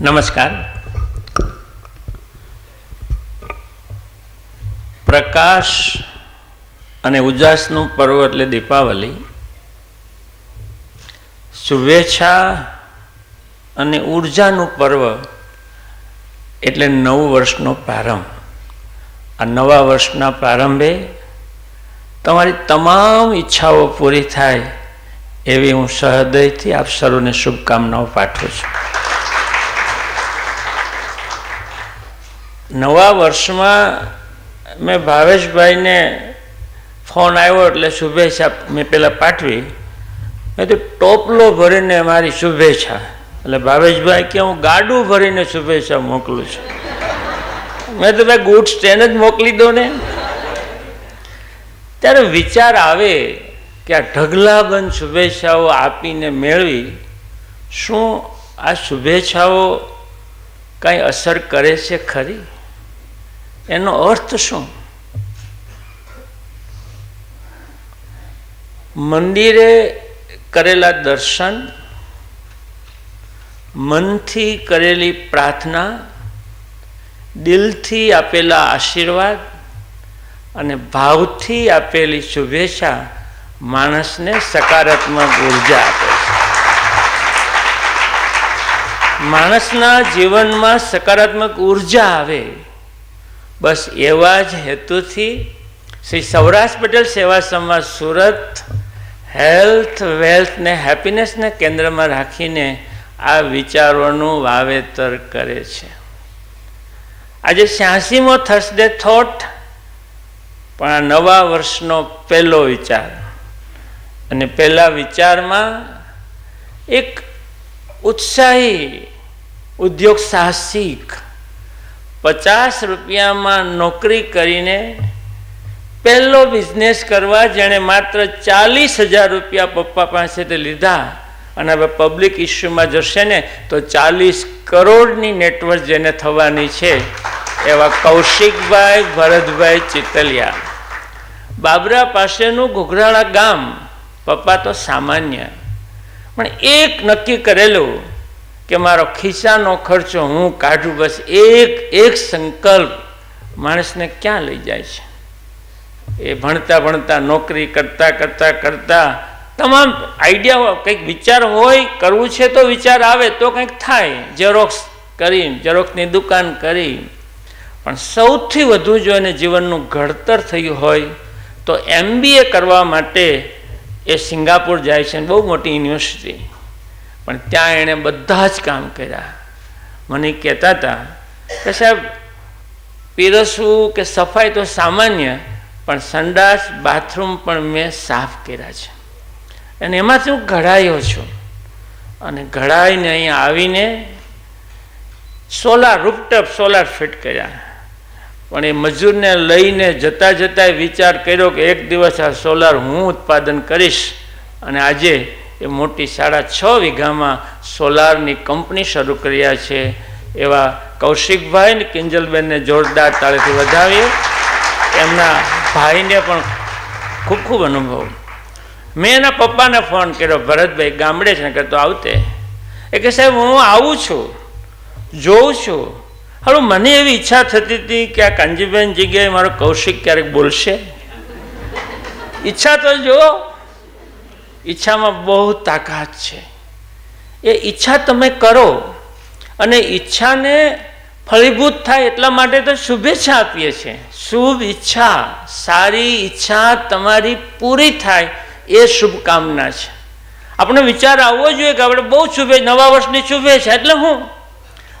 નમસ્કાર. પ્રકાશ અને ઉજાસનું પર્વ એટલે દીપાવલી. શુભેચ્છા અને ઉર્જાનું પર્વ એટલે નવું વર્ષનો પ્રારંભ. આ નવા વર્ષના પ્રારંભે તમારી તમામ ઈચ્છાઓ પૂરી થાય એવી હું સહૃદયથી આપ સર્વને શુભકામનાઓ પાઠવું છું. નવા વર્ષમાં મેં ભાવેશભાઈને ફોન આવ્યો એટલે શુભેચ્છા મેં પહેલાં પાઠવી. મેં તો ટોપલો ભરીને મારી શુભેચ્છા. એટલે ભાવેશભાઈ કે, હું ગાડું ભરીને શુભેચ્છા મોકલું છું. મેં તો ભાઈ ગુડ્સ ટ્રેન જ મોકલી દો ને. ત્યારે વિચાર આવે કે આ ઢગલાબંધ શુભેચ્છાઓ આપીને મેળવી શું આ શુભેચ્છાઓ કાંઈ અસર કરે છે ખરી? એનો અર્થ શું? મંદિરે કરેલા દર્શન, મનથી કરેલી પ્રાર્થના, દિલથી આપેલા આશીર્વાદ અને ભાવથી આપેલી શુભેચ્છા માણસને સકારાત્મક ઊર્જા આપે છે. માણસના જીવનમાં સકારાત્મક ઊર્જા આવે બસ એવા જ હેતુથી શ્રી સૌરાષ્ટ્ર પટેલ સેવા સમાજ સુરત હેલ્થ, વેલ્થ ને હેપીનેસને કેન્દ્રમાં રાખીને આ વિચારોનું વાવેતર કરે છે. આજે છ્યાસીમો થર્સડે થોટ, પણ આ નવા વર્ષનો પહેલો વિચાર. અને પહેલા વિચારમાં એક ઉત્સાહી ઉદ્યોગ સાહસિક પચાસ રૂપિયામાં નોકરી કરીને પહેલો બિઝનેસ કરવા જેણે માત્ર ચાલીસ હજાર રૂપિયા પપ્પા પાસેથી લીધા અને હવે પબ્લિક ઇસ્યુમાં જશે ને, તો ચાલીસ કરોડની નેટવર્ક જેને થવાની છે, એવા કૌશિકભાઈ, ભરતભાઈ ચિતલિયા બાબરા પાસેનું ઘોઘરાળા ગામ પપ્પા તો સામાન્ય, પણ એક નક્કી કરેલું કે મારો ખિસ્સાનો ખર્ચો હું કાઢું, બસ એક એક સંકલ્પ માણસને ક્યાં લઈ જાય છે? એ ભણતા ભણતા, નોકરી કરતા કરતા કરતા તમામ આઈડિયા કંઈક વિચાર હોય, કરવું છે તો વિચાર આવે, તો કંઈક થાય. ઝેરોક્સ કરી ઝેરોક્સની દુકાન કરી પણ સૌથી વધુ જો એને જીવનનું ઘડતર થયું હોય, તો એમબીએ કરવા માટે એ સિંગાપુર જાય છે બહુ મોટી યુનિવર્સિટી. પણ ત્યાં એણે બધા જ કામ કર્યા. મને કહેતા હતા કે સાહેબ, પીરસવું કે સફાઈ તો સામાન્ય, પણ સંડાસ, બાથરૂમ પણ મેં સાફ કર્યા છે. અને એમાંથી હું ઘડાયો છું. અને ઘડાઈને અહીંયા આવીને સોલાર રૂપટપ સોલાર ફિટ કર્યા. પણ એ મજૂરને લઈને જતાં જતાં વિચાર કર્યો કે એક દિવસ આ સોલાર હું ઉત્પાદન કરીશ અને આજે એ મોટી સાડા છ વીઘામાં સોલારની કંપની શરૂ કર્યા છે. એવા કૌશિકભાઈ ને કિંજલબેનને જોરદાર તાળીથી વધાવીએ. એમના ભાઈને પણ ખૂબ ખૂબ અનુભવ. મેં એના પપ્પાને ફોન કર્યો, ભરતભાઈ, ગામડે છે. કે તો આવતે. એ કે, સાહેબ, હું આવું છું, જોઉં છું. હવે મને એવી ઈચ્છા થતી હતી કે આ કાંજીબેન જગ્યાએ મારો કૌશિક ક્યારેક બોલશે. ઈચ્છા તો જો ઈચ્છામાં બહુ તાકાત છે. એ ઈચ્છા તમે કરો અને ઈચ્છાને ફળીભૂત થાય એટલા માટે તો શુભેચ્છા આપીએ છીએ. શુભ ઈચ્છા, સારી ઈચ્છા તમારી પૂરી થાય એ શુભકામના છે. આપણે વિચાર આવવો જોઈએ કે આપણે બહુ શુભે, નવા વર્ષની શુભેચ્છા એટલે હું?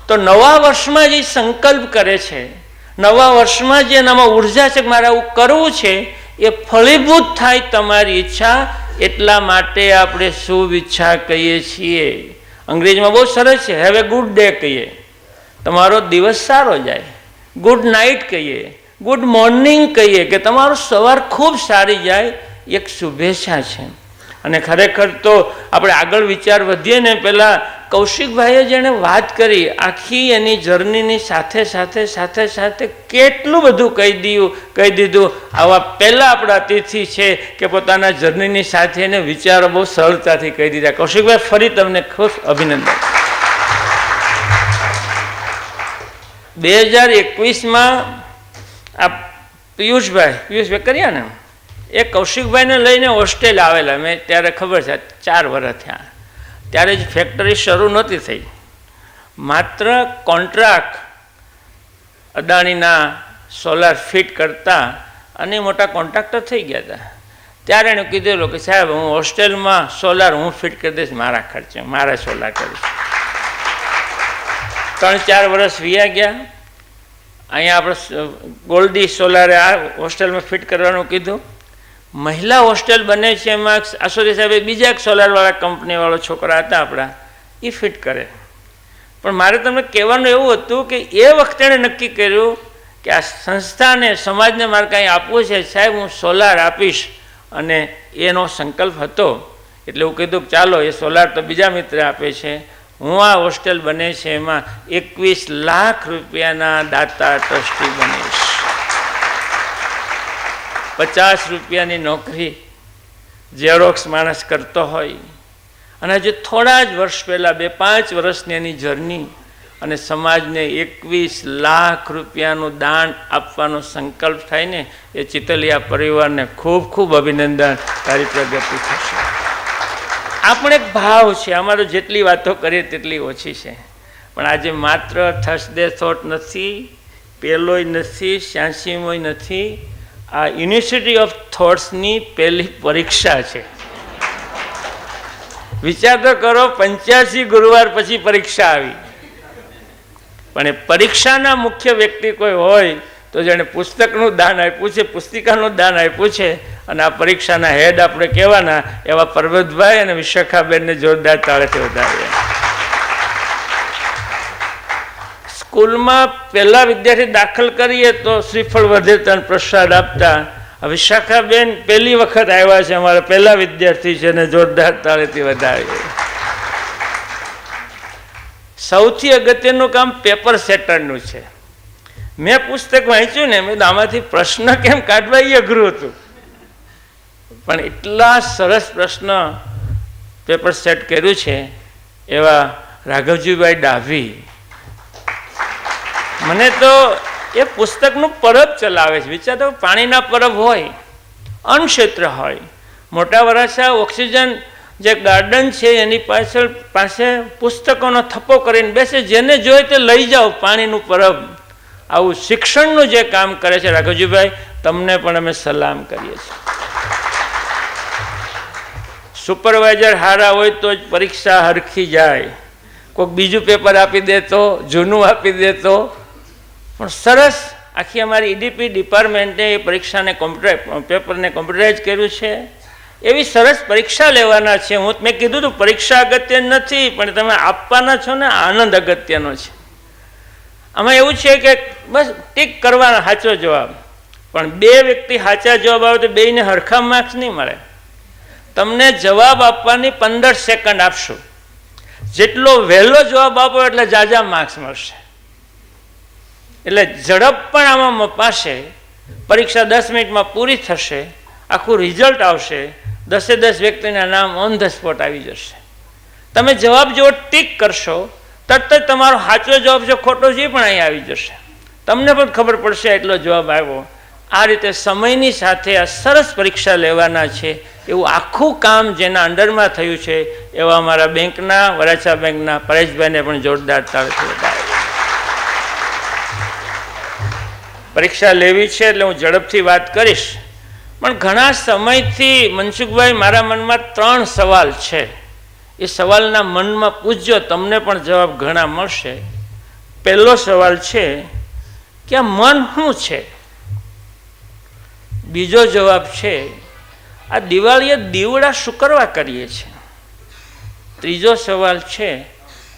તો નવા વર્ષમાં જે સંકલ્પ કરે છે, નવા વર્ષમાં જે એનામાં ઊર્જા છે મારે આવું કરવું છે, એ ફળીભૂત થાય તમારી ઈચ્છા એટલા માટે આપણે ઈચ્છા કહીએ છીએ. અંગ્રેજીમાં બહુ સરસ છે હેવ એ ગુડ ડે કહીએ. તમારો દિવસ સારો જાય. ગુડ નાઇટ કહીએ. ગુડ મોર્નિંગ કહીએ કે તમારો સવાર ખૂબ સારી જાય, એક શુભેચ્છા છે. અને ખરેખર તો આપણે આગળ વિચાર વધીએ ને, પહેલાં કૌશિકભાઈએ જેણે વાત કરી, આખી એની જર્નીની સાથે સાથે સાથે સાથે કેટલું બધું કહી દીધું કહી દીધું. આવા પહેલાં આપણા અતિથિ છે કે પોતાના જર્નીની સાથે એને વિચારો બહુ સરળતાથી કહી દીધા. કૌશિકભાઈ, ફરી તમને ખુશ અભિનંદન. બે હજાર એકવીસમાં આ પિયુષભાઈ પિયુષભાઈ કર્યા ને? એ કૌશિકભાઈને લઈને હોસ્ટેલ આવેલા. મેં ત્યારે ખબર છે, ચાર વર્ષ થયા. ત્યારે જ ફેક્ટરી શરૂ નહોતી થઈ. માત્ર કોન્ટ્રાક્ટ અદાણીના સોલાર ફિટ કરતા અને મોટા કોન્ટ્રાક્ટર થઈ ગયા હતા. ત્યારે એણે કીધેલું કે, સાહેબ, હું હોસ્ટેલમાં સોલાર હું ફિટ કરી દઈશ, મારા ખર્ચે, મારા સોલાર કરીશ ત્રણ ચાર વર્ષ વ્યા ગયા. અહીંયા આપણે ગોલ્ડી સોલારે આ હોસ્ટેલમાં ફિટ કરવાનું કીધું. મહિલા હોસ્ટેલ બને છે એમાં આસોદી સાહેબે બીજા એક સોલારવાળા કંપનીવાળો છોકરા હતા આપણા. એ ફિટ કરે. પણ મારે તમને કહેવાનું એવું હતું કે એ વખતે એણે નક્કી કર્યું કે આ સંસ્થાને, સમાજને મારે કાંઈ આપવું છે. સાહેબ, હું સોલાર આપીશ. અને એનો સંકલ્પ હતો. એટલે હું કીધું કે ચાલો, એ સોલાર તો બીજા મિત્ર આપે છે. હું આ હોસ્ટેલ બને છે, એમાં એકવીસ લાખ રૂપિયાના દાતા ટ્રસ્ટી બનીશ પચાસ રૂપિયાની નોકરી ઝેરોક્સ માણસ કરતો હોય. અને હજી થોડા જ વર્ષ પહેલાં, બે પાંચ વર્ષની એની જર્ની અને સમાજને એકવીસ લાખ રૂપિયાનું દાન આપવાનો સંકલ્પ થાય ને, એ ચિતલિયા પરિવારને ખૂબ ખૂબ અભિનંદન. તારી પ્રગતિ થશે. આપણે એક ભાવ છે અમારો જેટલી વાતો કરીએ તેટલી ઓછી છે. પણ આજે માત્ર થર્સડે થોટ નથી, પેલોય નથી, શ્યાસીમોય નથી આ યુનિવર્સિટી ઓફ થોટ્સની પહેલી પરીક્ષા છે. વિચાર તો કરો, પંચ્યાસી ગુરુવાર પછી પરીક્ષા આવી. પણ એ પરીક્ષાના મુખ્ય વ્યક્તિ કોઈ હોય, તો જેણે પુસ્તકનું દાન આપ્યું છે, પુસ્તિકાનું દાન આપ્યું છે, અને આ પરીક્ષાના હેડ આપણે કહેવાના એવા પરબતભાઈ અને વિશાખાબેનને જોરદાર તાળેથી વધારીએ. સ્કૂલમાં પહેલા વિદ્યાર્થી દાખલ કરીએ તો શ્રીફળ વધે તન પ્રસાદ આપતા. વિશાખાબેન પહેલી વખત આવ્યા છે, અમારા પહેલા વિદ્યાર્થી છે ને જોરદાર તાળેથી વધારે સૌથી અગત્યનું કામ પેપર સેટરનું છે. મેં પુસ્તક વાંચ્યું ને, મેં આમાંથી પ્રશ્ન કેમ કાઢવા એ અઘરું હતું? પણ એટલા સરસ પ્રશ્ન પેપર સેટ કર્યું છે એવા રાઘવજીભાઈ ડાભી મને તો એ પુસ્તકનું પરબ ચલાવે છે. વિચાર તો પાણીના પરબ હોય અણક્ષેત્ર હોય. મોટા વરાછા ઓક્સિજન જે ગાર્ડન છે, એની પાછળ પાસે પુસ્તકોનો થપ્પો કરીને બેસે. જેને જોઈએ તે લઈ જાઓ પાણીનું પરબ. આવું શિક્ષણનું જે કામ કરે છે રાઘવજીભાઈ, તમને પણ અમે સલામ કરીએ છીએ. સુપરવાઇઝર હારા હોય તો જ પરીક્ષા હરખી જાય. કોઈક બીજું પેપર આપી દે તો, જૂનું આપી દે તો પણ સરસ આખી અમારી ઈડીપી ડિપાર્ટમેન્ટે એ પરીક્ષાને કોમ્પ્યુટર પેપરને કોમ્પ્યુટરાઇઝ કર્યું છે. એવી સરસ પરીક્ષા લેવાના છે. હું મેં કીધું હતું પરીક્ષા અગત્ય નથી, પણ તમે આપવાના છો ને, આનંદ અગત્યનો છે. આમાં એવું છે કે બસ ટીક કરવાનો સાચો જવાબ. પણ બે વ્યક્તિ સાચા જવાબ આવે તો બેયને હરખા માર્ક્સ નહીં મળે. તમને જવાબ આપવાની પંદર સેકન્ડ આપશું. જેટલો વહેલો જવાબ આપો એટલે જાજા માર્ક્સ મળશે. એટલે ઝડપ પણ આમાં મપાશે પરીક્ષા દસ મિનિટમાં પૂરી થશે, આખું રિઝલ્ટ આવશે, દસે દસ વ્યક્તિના નામ ઓન ધ સ્પોટ આવી જશે. તમે જવાબ જેવો ટીક કરશો, તરત જ તમારો સાચો જવાબ છે ખોટો છે પણ અહીં આવી જશે. તમને પણ ખબર પડશે એટલો જવાબ આવ્યો. આ રીતે સમયની સાથે આ સરસ પરીક્ષા લેવાના છે, એવું આખું કામ જેના અંડરમાં થયું છે, એવા અમારા બેંકના, વરાછા બેંકના, પરેશભાઈને પણ જોરદાર તાળથી વધારે. પરીક્ષા લેવી છે એટલે હું ઝડપથી વાત કરીશ. પણ ઘણા સમયથી મનસુખભાઈ મારા મનમાં ત્રણ સવાલ છે. એ સવાલના મનમાં પૂછજો, તમને પણ જવાબ ઘણા મળશે. પહેલો સવાલ છે, કે આ મન શું છે? બીજો જવાબ છે, આ દિવાળીએ દીવડા શું કરવા કરીએ છીએ. ત્રીજો સવાલ છે,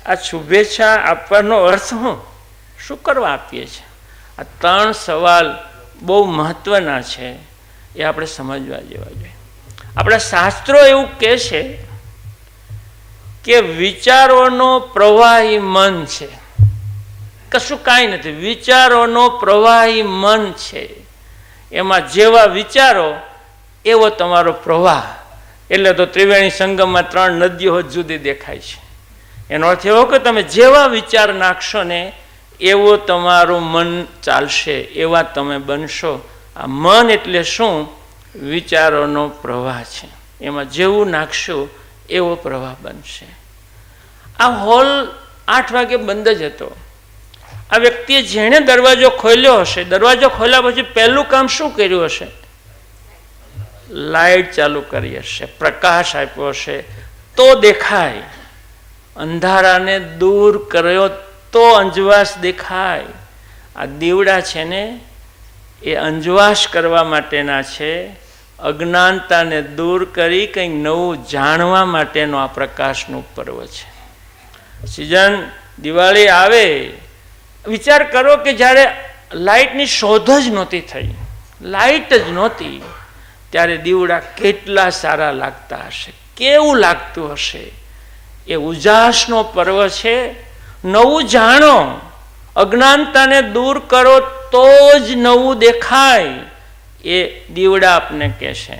આ શુભેચ્છા આપવાનો અર્થ શું? શું કરવા આપીએ છીએ. આ ત્રણ સવાલ બહુ મહત્ત્વના છે એ આપણે સમજવા જેવા જોઈએ. આપણા શાસ્ત્રો એવું કહે છે કે વિચારોનો પ્રવાહી મન છે. કશું કાંઈ નથી. વિચારોનો પ્રવાહી મન છે. એમાં જેવા વિચારો, એવો તમારો પ્રવાહ. એટલે તો ત્રિવેણી સંગમમાં ત્રણ નદીઓ જુદી દેખાય છે. એનો અર્થ એવો કે તમે જેવા વિચાર નાખશો ને એવો તમારું મન ચાલશે, એવા તમે બનશો. આ મન એટલે શું? વિચારોનો પ્રવાહ છે. એમાં જેવું નાખશો, એવો પ્રવાહ બનશે. આ હોલ આઠ વાગે બંધ જ હતો. આ વ્યક્તિએ જેણે દરવાજો ખોલ્યો હશે, દરવાજો ખોલ્યા પછી પહેલું કામ શું કર્યું હશે? લાઈટ ચાલુ કરી હશે, પ્રકાશ આપ્યો હશે. તો દેખાય. અંધારાને દૂર કર્યો તો અંજવાસ દેખાય. આ દીવડા છે ને, એ અંજવાસ કરવા માટેના છે. અજ્ઞાનતાને દૂર કરી કંઈક નવું જાણવા માટેનો આ પ્રકાશનું પર્વ છે. સિઝન દિવાળી આવે, વિચાર કરો કે જ્યારે લાઇટની શોધ જ નહોતી થઈ, લાઇટ જ નહોતી, ત્યારે દીવડા કેટલા સારા લાગતા હશે, કેવું લાગતું હશે? એ ઉજાસનો પર્વ છે. નવું જાણો, અજ્ઞાનતાને દૂર કરો તો જ નવું દેખાય, એ દીવડા આપને કહેશે.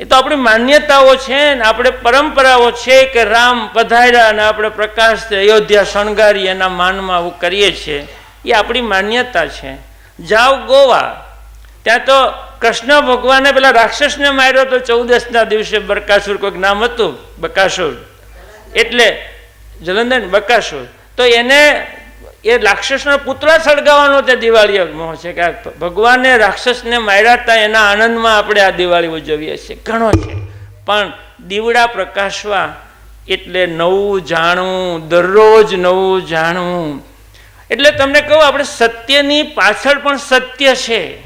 એ તો આપણી માન્યતાઓ છે ને, આપણે પરંપરાઓ છે કે રામ પધાર્યા અને આપણે પ્રકાશ અયોધ્યા શણગારી એના માનમાં આવું કરીએ છીએ, એ આપણી માન્યતા છે. જાઓ ગોવા, ત્યાં તો કૃષ્ણ ભગવાને પેલા રાક્ષસને માર્યો તો ચૌદસના દિવસે બરકાસુર, કોઈક નામ હતું, બકાસુર. એટલે, જલંધર બકાસુર. તો એને એ રાક્ષસનો પુતળા સળગાવવાનો તે દિવાળી મોહ છે કે ભગવાને રાક્ષસને માર્યા હતા એના આનંદમાં આપણે આ દિવાળી ઉજવીએ છીએ. ઘણો છે. પણ દીવડા પ્રકાશવા એટલે નવું જાણવું, દરરોજ નવું જાણવું. એટલે તમને કહું, આપણે સત્યની પાછળ પણ સત્ય છે.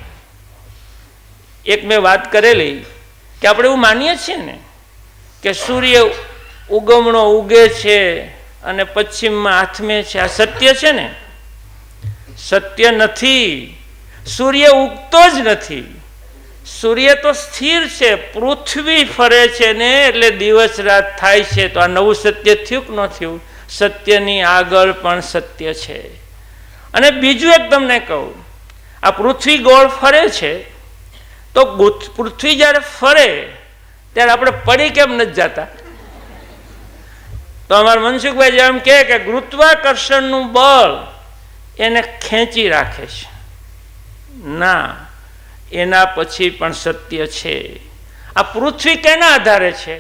એક મેં વાત કરેલી કે આપણે એવું માનીએ છીએ ને કે સૂર્ય ઉગમણો ઉગે છે અને પશ્ચિમમાં આથમે છે. આ સત્ય છે ને? સત્ય નથી. સૂર્ય ઉગતો જ નથી. સૂર્ય તો સ્થિર છે. પૃથ્વી ફરે છે ને, એટલે દિવસ રાત થાય છે. તો આ નવું સત્ય થયું કે ન થયું? સત્યની આગળ પણ સત્ય છે. અને બીજું એક તમને કહું. આ પૃથ્વી ગોળ ફરે છે. તો પૃથ્વી જ્યારે ફરે, ત્યારે આપણે પડી કેમ નથી જતા? તો અમારા મનસુખભાઈ જેમ કહે કે ગુરુત્વાકર્ષણનું બળ એને ખેંચી રાખે છે. ના, એના પછી પણ સત્ય છે. આ પૃથ્વી કેના આધારે છે?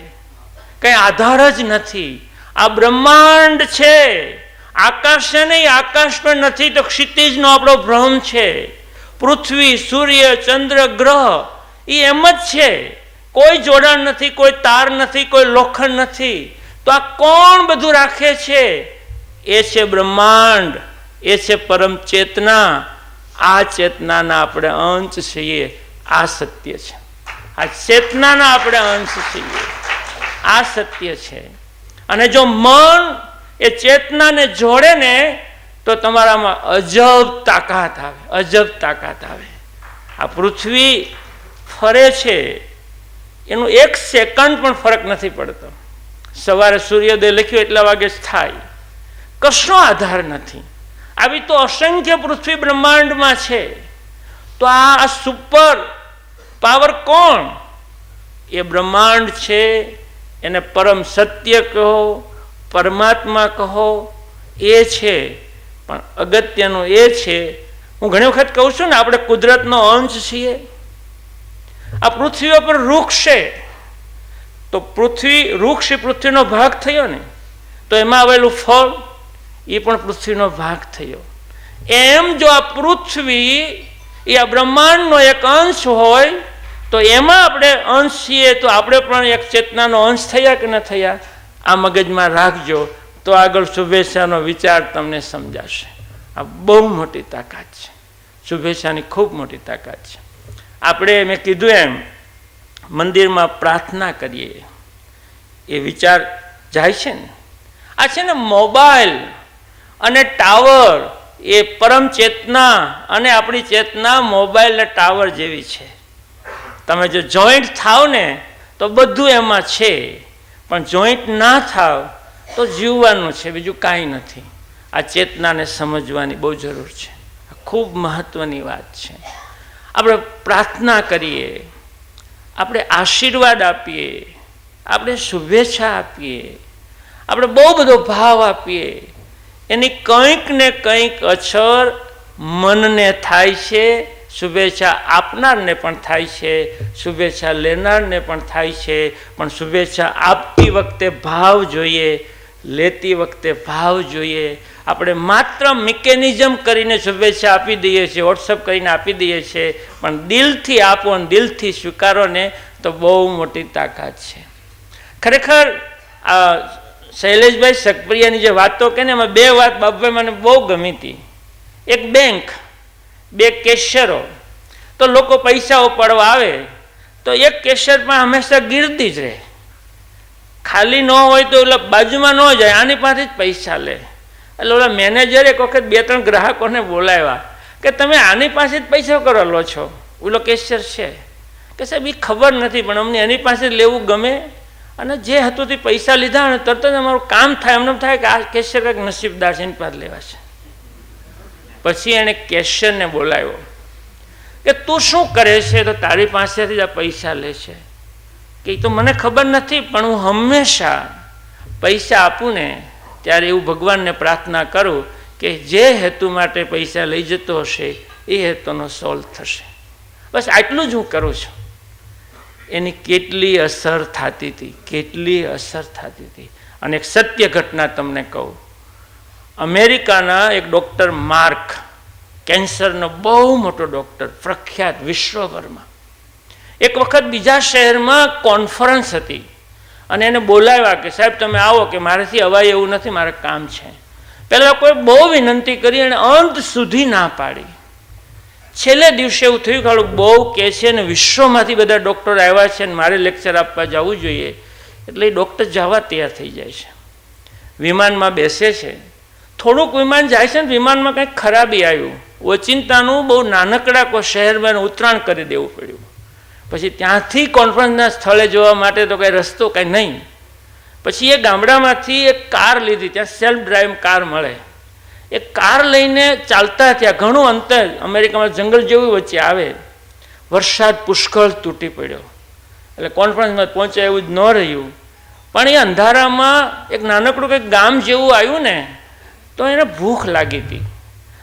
કંઈ આધાર જ નથી. આ બ્રહ્માંડ છે. આકાશ છે નહીં, આકાશ પણ નથી, તો ક્ષિતિજનો આપણો ભ્રમ છે. પૃથ્વી, સૂર્ય, ચંદ્ર, ગ્રહ એ એમ જ છે. કોઈ જોડાણ નથી, કોઈ તાર નથી, કોઈ લોખંડ નથી. તો આ કોણ બધું રાખે છે? એ છે બ્રહ્માંડ, એ છે પરમ ચેતના. આ ચેતનાના આપણે અંશ છીએ. આ સત્ય છે. આ ચેતનાના આપણે અંશ છીએ. આ સત્ય છે. અને જો મન એ ચેતનાને જોડે ને, તો તમારામાં અજબ તાકાત આવે, અજબ તાકાત આવે. આ પૃથ્વી ફરે છે. એનું એક સેકન્ડ પણ ફરક નથી પડતો. સવારે સૂર્યોદય લખ્યું એટલા વાગે જ થાય. કશો આધાર નથી. આવી તો અસંખ્ય પૃથ્વી બ્રહ્માંડમાં છે. તો આ સુપર પાવર કોણ? એ બ્રહ્માંડ છે. એને પરમ સત્ય કહો, પરમાત્મા કહો, એ છે. પણ અગત્યનું એ છે. હું ઘણી વખત કહું છું ને, આપણે કુદરતનો અંશ છીએ. આ પૃથ્વી પર વૃક્ષ છે. તો પૃથ્વી, વૃક્ષ એ પૃથ્વીનો ભાગ થયો ને, તો એમાં આવેલું ફળ એ પણ પૃથ્વીનો ભાગ થયો. એમ જો આ પૃથ્વી એ આ બ્રહ્માંડનો એક અંશ હોય, તો એમાં આપણે અંશ છીએ, તો આપણે પણ એક ચેતનાનો અંશ થયા કે ન થયા, આ મગજમાં રાખજો, તો આગળ શુભેચ્છાનો વિચાર તમને સમજાશે. આ બહુ મોટી તાકાત છે. શુભેચ્છાની ખૂબ મોટી તાકાત છે. આપણે મેં કીધું એમ મંદિરમાં પ્રાર્થના કરીએ. એ વિચાર જાય છે ને? આ છે ને મોબાઈલ અને ટાવર એ પરમ ચેતના અને આપણી ચેતના મોબાઈલ અને ટાવર જેવી છે. તમે જો જોઈન્ટ થાવ ને, તો બધું એમાં છે. પણ જોઈન્ટ ના થાવ, તો જીવવાનું છે, બીજું કાંઈ નથી. આ ચેતનાને સમજવાની બહુ જરૂર છે. ખૂબ મહત્વની વાત છે. આપણે પ્રાર્થના કરીએ. આપણે આશીર્વાદ આપીએ, આપણે શુભેચ્છા આપીએ, આપણે બહુ બધો ભાવ આપીએ. એની કંઈક ને કંઈક અછર મનને થાય છે, શુભેચ્છા આપનારને પણ થાય છે, શુભેચ્છા લેનારને પણ થાય છે, પણ શુભેચ્છા આપતી વખતે ભાવ જોઈએ, લેતી વખતે ભાવ જોઈએ આપણે માત્ર મિકેનિઝમ કરીને શુભેચ્છા આપી દઈએ છીએ વોટ્સઅપ કરીને આપી દઈએ છીએ, પણ દિલથી આપો અને દિલથી સ્વીકારો ને તો બહુ મોટી તાકાત છે. ખરેખર આ શૈલેષભાઈ સકપ્રિયાની જે વાતો કે ને, એમાં બે વાત બાપભાઈ મને બહુ ગમી હતી. એક બેંક, બે કેશિયરો તો લોકો પૈસાઓ પડવા આવે, તો એક કેશિયર પણ હંમેશા ગીરતી જ રહે. ખાલી ન હોય તો એટલે બાજુમાં ન જાય, આની પાસે જ પૈસા લે. એટલે ઓલા મેનેજર એક વખત બે ત્રણ ગ્રાહકોને બોલાવ્યા કે તમે આની પાસે જ પૈસા કરો લો છો ઓલો કેશિયર છે. કે સાહેબ એ ખબર નથી, પણ અમને એની પાસે જ લેવું ગમે. અને જે હતું તે પૈસા લીધા અને તરત જ અમારું કામ થાય એમને થાય કે આ કેશિયર કંઈક નસીબદાર છે, એની પાસે લેવા છે. પછી એણે કેશિયરને બોલાવ્યો કે, તું શું કરે છે? તો તારી પાસેથી જ આ પૈસા લે છે. કે એ તો મને ખબર નથી, પણ હું હંમેશા પૈસા આપું ને ત્યારે એવું ભગવાનને પ્રાર્થના કરું કે જે હેતુ માટે પૈસા લઈ જતો હશે, એ હેતુનો સોલ્વ થશે. બસ આટલું જ હું કરું છું. એની કેટલી અસર થતી હતી, કેટલી અસર થતી હતી. અને એક સત્ય ઘટના તમને કહું. અમેરિકાના એક ડૉક્ટર માર્ક કેન્સરનો બહુ મોટો ડૉક્ટર, પ્રખ્યાત વિશ્વભરમાં એક વખત બીજા શહેરમાં કોન્ફરન્સ હતી. અને એને બોલાવ્યા કે, સાહેબ, તમે આવો કે મારાથી અવાય એવું નથી, મારે કામ છે. પહેલાં કોઈ બહુ વિનંતી કરી અને અંત સુધી ના પાડી. છેલ્લે દિવસે એવું થયું કે બહુ કે છે ને વિશ્વમાંથી બધા ડૉક્ટર આવ્યા છે અને મારે લેક્ચર આપવા જવું જોઈએ. એટલે એ ડૉક્ટર જવા તૈયાર થઈ જાય છે. વિમાનમાં બેસે છે. થોડુંક વિમાન જાય છે ને વિમાનમાં કંઈક ખરાબી આવ્યું. ઓચિંતાનું બહુ નાનકડા કોઈ શહેરમાં ઉતરાણ કરી દેવું પડ્યું. પછી ત્યાંથી કોન્ફરન્સના સ્થળે જવા માટે તો કંઈ રસ્તો કંઈ નહીં. પછી એ ગામડામાંથી એક કાર લીધી, ત્યાં સેલ્ફ ડ્રાઈવ કાર મળે. એ કાર લઈને ચાલતા ત્યાં ઘણું અંતર, અમેરિકામાં જંગલ જેવું વચ્ચે આવે. વરસાદ પુષ્કળ તૂટી પડ્યો. એટલે કોન્ફરન્સમાં પહોંચાય એવું જ ન રહ્યું. પણ એ અંધારામાં એક નાનકડું કંઈક ગામ જેવું આવ્યું ને, તો એને ભૂખ લાગી હતી.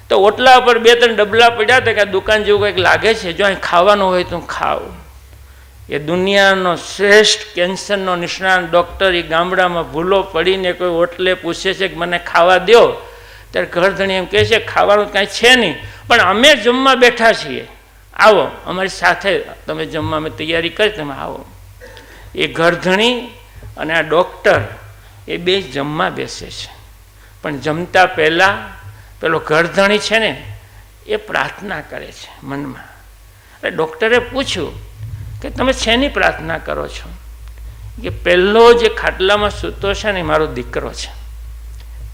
તો ઓટલા પર બે ત્રણ ડબલા પડ્યા હતા કે આ દુકાન જેવું કંઈક લાગે છે, જો અહીં ખાવાનું હોય તો ખાવ એ દુનિયાનો શ્રેષ્ઠ કેન્સરનો નિષ્ણાંત ડૉક્ટર એ ગામડામાં ભૂલો પડીને કોઈ ઓટલે પૂછે છે કે મને ખાવા દો ત્યારે ઘરધણી એમ કહે છે, ખાવાનું કાંઈ છે નહીં. પણ અમે જમવા બેઠા છીએ. આવો, અમારી સાથે તમે જમવા અમે તૈયારી કરી, તમે આવો. એ ઘરધણી અને આ ડૉક્ટર એ બે જમવા બેસે છે. પણ જમતા પહેલાં પેલો ઘરધણી છે ને, એ પ્રાર્થના કરે છે મનમાં. એટલે ડૉક્ટરે પૂછ્યું કે તમે શેની પ્રાર્થના કરો છો? કે પહેલો જે ખાટલામાં સૂતો છે ને મારો દીકરો છે.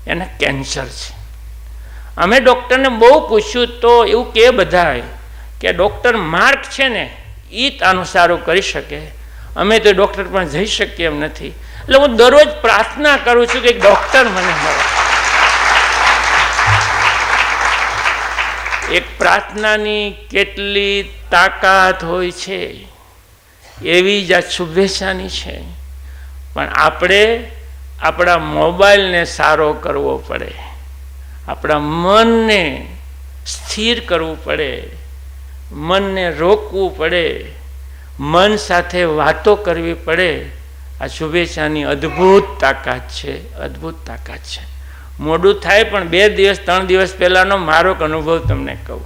એને કેન્સર છે. અમે ડૉક્ટરને બહુ પૂછ્યું તો એવું કે બધાએ કે ડૉક્ટર માર્ક છે ને એ આનું સારું કરી શકે. અમે તો ડૉક્ટર પણ જઈ શકીએ એમ નથી. એટલે હું દરરોજ પ્રાર્થના કરું છું કે ડૉક્ટર મને મળે. એક પ્રાર્થનાની કેટલી તાકાત હોય છે. એવી જ આ શુભેચ્છાની છે. પણ આપણે આપણા મોબાઈલને સારો કરવો પડે. આપણા મનને સ્થિર કરવું પડે. મનને રોકવું પડે. મન સાથે વાતો કરવી પડે. આ શુભેચ્છાની અદ્ભુત તાકાત છે, અદ્ભુત તાકાત છે. મોડું થાય પણ બે દિવસ, ત્રણ દિવસ પહેલાંનો મારો અનુભવ તમને કહું.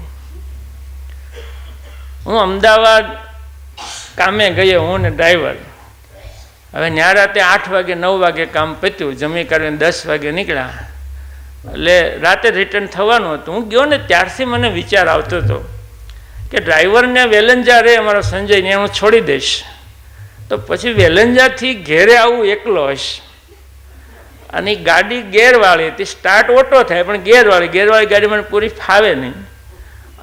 હું અમદાવાદ કામે ગયો હું ને ડ્રાઈવર હવે ન્યા રાતે આઠ વાગે, નવ વાગે કામ પત્યું, જમી કરીને દસ વાગે નીકળ્યા. એટલે રાતે રિટર્ન થવાનું હતું. હું ગયો ને ત્યારથી મને વિચાર આવતો હતો કે ડ્રાઈવરને વેલંજા રે, અમારો સંજયને હું છોડી દઈશ. તો પછી વેલંજાથી ઘેરે આવું એકલો હશ અને ગાડી ગેરવાળી હતી. સ્ટાર્ટ ઓટો થાય, પણ ગેરવાળી. ગેરવાળી ગાડી મને પૂરી ફાવે નહીં.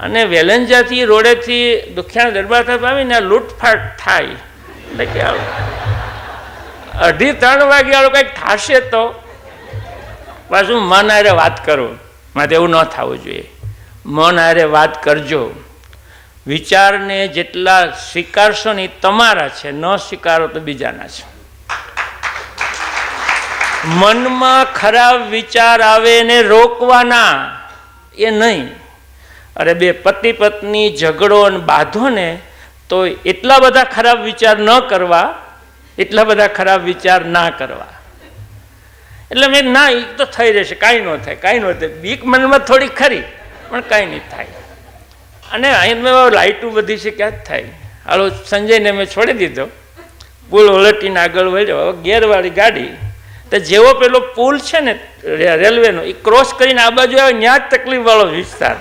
અને વેલંજાથી, રોડેથી દુખિયાણા દરબાર તરફ આવીને લૂંટફાટ થાય. એટલે કે અઢી ત્રણ વાગે વાળું કંઈક થશે તો પાછું મન હારે વાત કરું. મારે એવું ન થવું જોઈએ. મન હારે વાત કરજો. વિચારને જેટલા સ્વીકારશો ને તમારા છે. ન સ્વીકારો તો બીજાના છે. મનમાં ખરાબ વિચાર આવે એને રોકવાના એ નહીં. અરે બે પતિ પત્ની ઝઘડો અને બાંધો ને તો એટલા બધા ખરાબ વિચાર ન કરવા, એટલા બધા ખરાબ વિચાર ના કરવા. એટલે મેં ના એ તો થઈ રહેશે, કાંઈ ન થાય, કાંઈ ન થાય. બીક મનમાં થોડી ખરી, પણ કાંઈ નહીં થાય. અને અહીંયા લાઇટું બધી છે, ક્યાં જ થાય? હાલો, સંજયને મેં છોડી દીધો. પુલ ઓલટીને આગળ હવે ગેરવાળી ગાડી. તો જેવો પેલો પુલ છે ને રેલવેનો એ ક્રોસ કરીને આ બાજુ આવે ત્યાં જ તકલીફવાળો વિસ્તાર.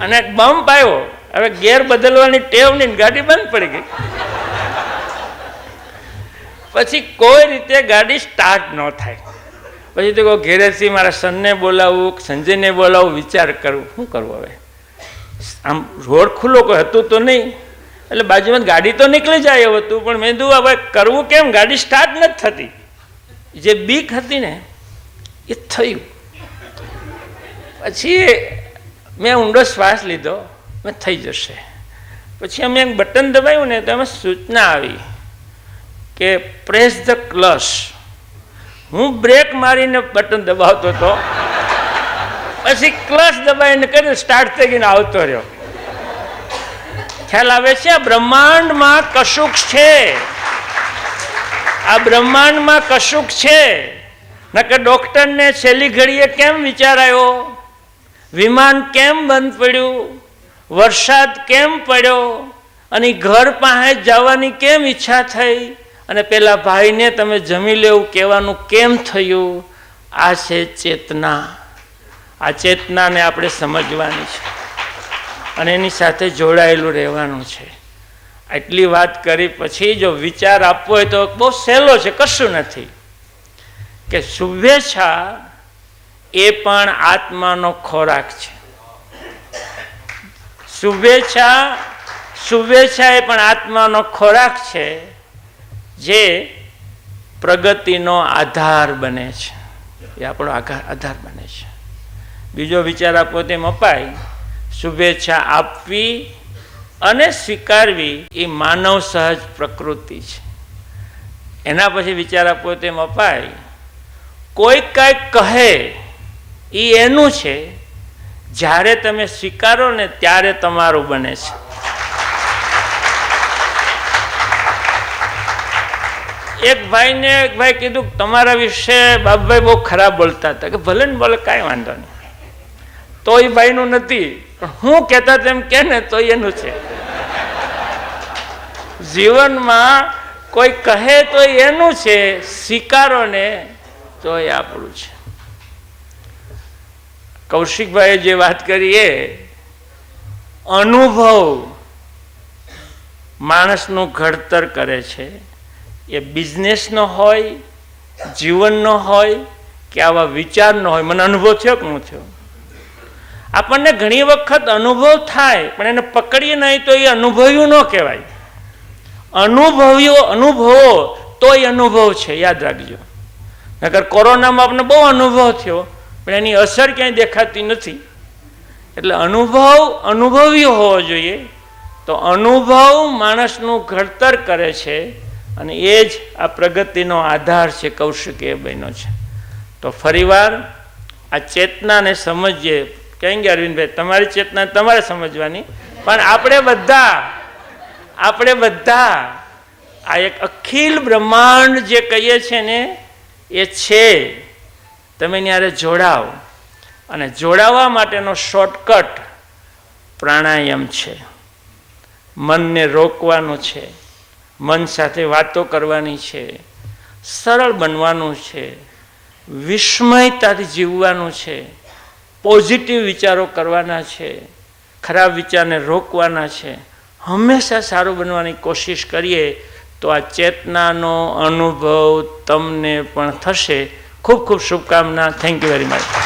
અને બમ્પ આવ્યો. હવે ગેર બદલવાની ટેવ નહીં, ગાડી બંધ પડી ગઈ. પછી કોઈ રીતે ગાડી સ્ટાર્ટ ન થાય. પછી તો ઘેરેથી મારા સનને બોલાવવું સંજયને બોલાવવું વિચાર કરવું શું કરવું હવે? આમ રોડ ખુલ્લો કોઈ હતું તો નહીં. એટલે બાજુમાં ગાડી તો નીકળી જાય એવું હતું, પણ મેં કીધું, હવે કરવું કેમ? ગાડી સ્ટાર્ટ નથી થતી. જે બીક હતી ને, એ થયું. પછી મેં ઊંડો શ્વાસ લીધો, મેં થઈ જશે. પછી અમે એક બટન દબાવ્યું ને તો એમાં સૂચના આવી કે પ્રેસ ધ ક્લશ હું બ્રેક મારીને બટન દબાવતો હતો. પછી ક્લશ દબાવીને કર્યું સ્ટાર્ટ થઈ ગઈને આવતો રહ્યો. ખ્યાલ આવે છે આ બ્રહ્માંડમાં કશુંક છે. આ બ્રહ્માંડમાં કશુંક છે. નકર ડોક્ટરને છેલ્લી ઘડીએ કેમ વિચાર આવ્યો વિમાન કેમ બંધ પડ્યું? વરસાદ કેમ પડ્યો? અને ઘર પાસે જવાની કેમ ઈચ્છા થઈ? અને પેલા ભાઈને તમે જમી લેવું કહેવાનું કેમ થયું? આ છે ચેતના. આ ચેતનાને આપણે સમજવાની છે. અને એની સાથે જોડાયેલું રહેવાનું છે. આટલી વાત કરી પછી જો વિચાર આપવો હોય તો બહુ સહેલો છે, કશું નથી. કે શુભેચ્છા એ પણ આત્માનો ખોરાક છે. શુભેચ્છા શુભેચ્છા એ પણ આત્માનો ખોરાક છે જે પ્રગતિનો આધાર બને છે. એ આપણો આધાર બને છે. બીજો વિચાર આપવો તેમ અપાય, શુભેચ્છા આપવી અને સ્વીકારવી એ માનવ સહજ પ્રકૃતિ છે. એના પછી વિચાર આપવો તેમ અપાય, કોઈ કાંઈક કહે એ એનું છે, જ્યારે તમે સ્વીકારો ને ત્યારે તમારું બને છે. એક ભાઈને, એક ભાઈ કીધું તમારા વિશે બાપભાઈ બહુ ખરાબ બોલતા હતા. કે ભલે ને બોલે, કાંઈ વાંધો નહીં. તો એ ભાઈનું નથી. હું કહેતા તેમ કે ને, તો એનું છે. જીવનમાં કોઈ કહે તો એનું છે સ્વીકારો ને તો એ આપણું છે. કૌશિકભાઈએ જે વાત કરી એ, અનુભવ માણસનું ઘડતર કરે છે. એ બિઝનેસનો હોય, જીવનનો હોય, કે આવા વિચારનો હોય, મને અનુભવ થયો કે હું થયો? આપણને ઘણી વખત અનુભવ થાય, પણ એને પકડીએ નહીં તો એ અનુભવ્યું ન કહેવાય. અનુભવ્યો અનુભવો તો એ અનુભવ છે, યાદ રાખજો. નકર કોરોનામાં આપણને બહુ અનુભવ થયો. પણ એની અસર ક્યાંય દેખાતી નથી. એટલે અનુભવ અનુભવી હોવો જોઈએ. તો અનુભવ માણસનું ઘડતર કરે છે અને એ જ આ પ્રગતિનો આધાર છે કૌશિકીય બન્યો છે. તો ફરીવાર આ ચેતનાને સમજીએ. કહેંગે અરવિંદભાઈ, તમારી ચેતના તમારે સમજવાની. પણ આપણે બધા આપણે બધા આ એક અખિલ બ્રહ્માંડ જે કહીએ છીએ ને, એ છે. તમે ત્યારે જોડાવ અને જોડાવા માટેનો શોર્ટકટ પ્રાણાયામ છે. મનને રોકવાનું છે. મન સાથે વાતો કરવાની છે. સરળ બનવાનું છે. વિસ્મયતાથી જીવવાનું છે. પોઝિટિવ વિચારો કરવાના છે. ખરાબ વિચારને રોકવાના છે. હંમેશા સારું બનવાની કોશિશ કરીએ તો આ ચેતનાનો અનુભવ તમને પણ થશે. ખૂબ ખૂબ શુભકામના. Thank you very much